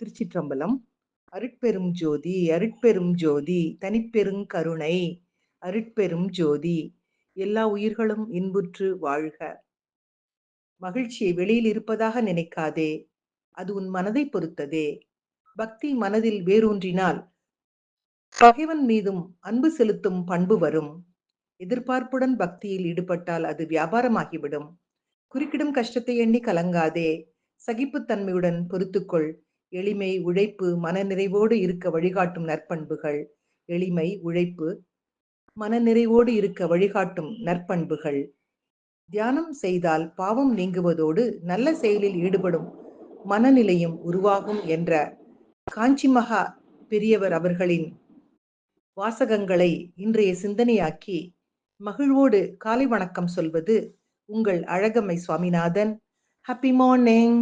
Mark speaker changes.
Speaker 1: திருச்சிற்றம்பலம் அருட்பெரும் ஜோதி அருட்பெரும் ஜோதி தனிப்பெருங் கருணை அருட்பெரும் ஜோதி எல்லா உயிர்களும் இன்புற்று வாழ்க. மகிழ்ச்சியை வெளியில் இருப்பதாக நினைக்காதே அது உன் மனதை பொறுத்ததே. பக்தி மனதில் வேரூன்றினால் பகைவன் மீதும் அன்பு செலுத்தும் பண்பு வரும். எதிர்பார்ப்புடன் பக்தியில் ஈடுபட்டால் அது வியாபாரமாகிவிடும். குறுக்கிடும் கஷ்டத்தை எண்ணி கலங்காதே சகிப்புத்தன்மையுடன் பொறுத்துக்கொள். எளிமை உழைப்பு மனநிறைவோடு இருக்க வழிகாட்டும் நற்பண்புகள். எளிமை உழைப்பு மனநிறைவோடு இருக்க வழிகாட்டும் நற்பண்புகள். தியானம் செய்தால் பாவம் நீங்குவதோடு நல்ல செயலில் ஈடுபடும் மனநிலையும் உருவாகும் என்ற காஞ்சி மகா பெரியவர் அவர்களின் வாசகங்களை இன்றைய சிந்தனையாக்கி மகிழ்வோடு காலை வணக்கம் சொல்வது உங்கள் அழகம்மை சுவாமிநாதன். Happy morning